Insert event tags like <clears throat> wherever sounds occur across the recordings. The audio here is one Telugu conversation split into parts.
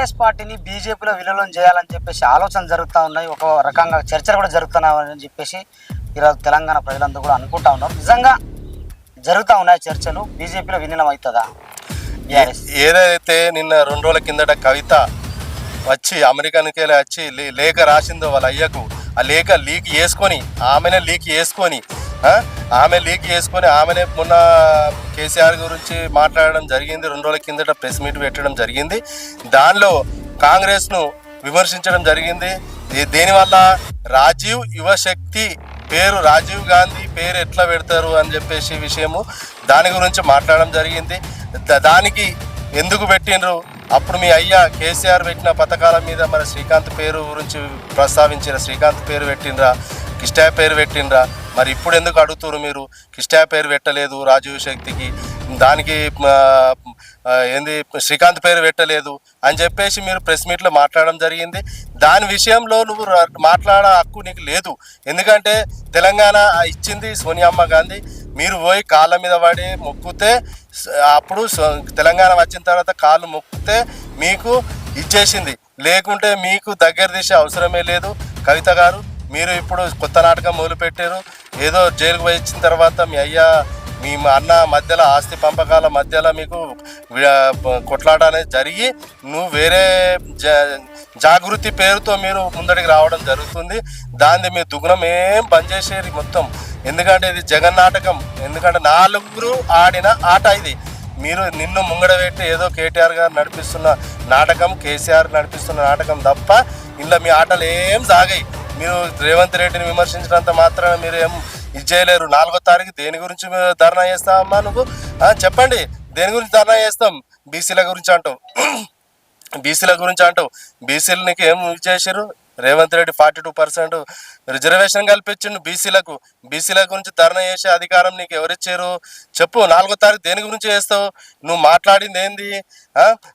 టీఆర్ఎస్ పార్టీని బీజేపీలో విలీనం చేయాలని చెప్పేసి ఆలోచన జరుగుతూ ఉన్నాయి. ఒక రకంగా చర్చలు కూడా జరుగుతున్నాయని చెప్పేసి ఈరోజు తెలంగాణ ప్రజలందరూ కూడా అనుకుంటా ఉన్నారు. నిజంగా జరుగుతూ ఉన్నాయి చర్చలు. బీజేపీలో విలీనం అవుతుందా? ఏదైతే నిన్న రెండు రోజుల కిందట కవిత వచ్చి అమెరికానికి వచ్చి లే- లేఖ రాసిందో వాళ్ళ అయ్యకు ఆ లేఖ లీక్ చేసుకొని ఆమెనే లీక్ చేసుకొని ఆమె లీక్ చేసుకొని ఆమెనే మొన్న కేసీఆర్ గురించి మాట్లాడడం జరిగింది. రెండు రోజుల కిందట ప్రెస్ మీట్ పెట్టడం జరిగింది. దానిలో కాంగ్రెస్ను విమర్శించడం జరిగింది. దీనివల్ల? రాజీవ్ యువశక్తి పేరు రాజీవ్ గాంధీ పేరు ఎట్లా పెడతారు అని చెప్పేసి విషయము దాని గురించి మాట్లాడడం జరిగింది. దానికి ఎందుకు పెట్టినరు అప్పుడు మీ అయ్యా కేసీఆర్ పెట్టిన పథకాల మీద మన శ్రీకాంత్ పేరు గురించి ప్రస్తావించిన శ్రీకాంత్ పేరు పెట్టినరా కిష్టా పేరు పెట్టినరా మరి ఇప్పుడు ఎందుకు అడుగుతారు మీరు? కిష్టా పేరు పెట్టలేదు రాజీవ్ శక్తికి. దానికి ఏంది శ్రీకాంత్ పేరు పెట్టలేదు అని చెప్పేసి మీరు ప్రెస్ మీట్లో మాట్లాడడం జరిగింది. దాని విషయంలో నువ్వు ర- మాట్లాడ హక్కు నీకు లేదు. ఎందుకంటే తెలంగాణ ఇచ్చింది సోనియామ్మ గాంధీ. మీరు పోయి కాళ్ళ మీద పడి మొక్కితే అప్పుడు తెలంగాణ వచ్చిన తర్వాత కాళ్ళు మొక్కితే మీకు ఇచ్చేసింది. లేకుంటే మీకు దగ్గర తీసే అవసరమే లేదు. కవిత గారు మీరు ఇప్పుడు కొత్త నాటకం మొదలుపెట్టారు. ఏదో జైలుకు పోయి ఇచ్చిన తర్వాత మీ అయ్యా మీ అన్న మధ్యలో ఆస్తి పంపకాల మధ్యలో మీకు కొట్లాట అనేది జరిగి నువ్వు వేరే జ- జాగృతి పేరుతో మీరు ముందడికి రావడం జరుగుతుంది. దాన్ని మీ దుగ్నం ఏం పనిచేసేది చేసేది మొత్తం. ఎందుకంటే ఇది జగన్ నాటకం. ఎందుకంటే నాలుగురు ఆడిన ఆట ఇది. మీరు నిన్ను ముంగడ పెట్టి ఏదో కేటీఆర్ గారు నడిపిస్తున్న నాటకం కేసీఆర్ నడిపిస్తున్న నాటకం తప్ప ఇలా మీ ఆటలు ఏం సాగాయి. మీరు రేవంత్ రెడ్డిని విమర్శించినంత మాత్రాన మీరు ఏం ఇది చేయలేరు. నాలుగో తారీఖు దేని గురించి మేము ధర్నా చేస్తామమ్మా నువ్వు? చెప్పండి. దేని గురించి ధర్నా చేస్తాం? బీసీల గురించి అంటావు. <clears throat> బీసీల గురించి అంటావు. బీసీలు నీకు ఏం చేశారు Revanth Reddy forty two percent reservation కల్పించిండు బీసీలకు. బీసీల గురించి ధర్నా చేసే అధికారం నీకు ఎవరిచ్చారు? చెప్పు. నాలుగో తారీఖు దేని గురించి చేస్తావు? నువ్వు మాట్లాడింది ఏంది?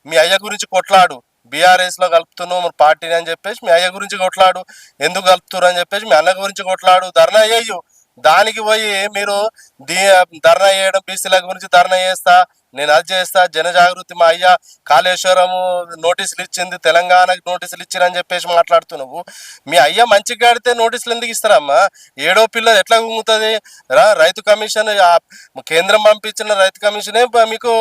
మీ అయ్య గురించి కొట్లాడు. బీఆర్ఎస్లో కలుపుతున్నావు మరి పార్టీని అని చెప్పేసి మీ అయ్య గురించి కొట్లాడు. ఎందుకు కలుపుతున్నారు అని చెప్పేసి మీ అన్న గురించి కొట్లాడు. ధర్నా చేయు. దానికి పోయి మీరు దీ ధర్నా చేయడం బీసీల గురించి ధర్నా చేస్తా నేను అది చేస్తా జన జాగృతి మా అయ్య కాళేశ్వరము నోటీసులు ఇచ్చింది తెలంగాణకి నోటీసులు ఇచ్చిరని చెప్పేసి మాట్లాడుతున్నావు మీ అయ్య మంచిగా ఆడితే నోటీసులు ఎందుకు ఇస్తారమ్మా? ఏడో పిల్లలు ఎట్లా గుంగుతుంది రా రైతు కమిషన్ కేంద్రం పంపించిన రైతు కమిషనే మీకు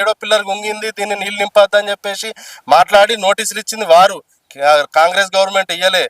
ఏడో పిల్లలు గుంగింది దీన్ని నీళ్ళు నింపద్దని చెప్పేసి మాట్లాడి నోటీసులు ఇచ్చింది వారు. కాంగ్రెస్ గవర్నమెంట్ ఇయ్యలే.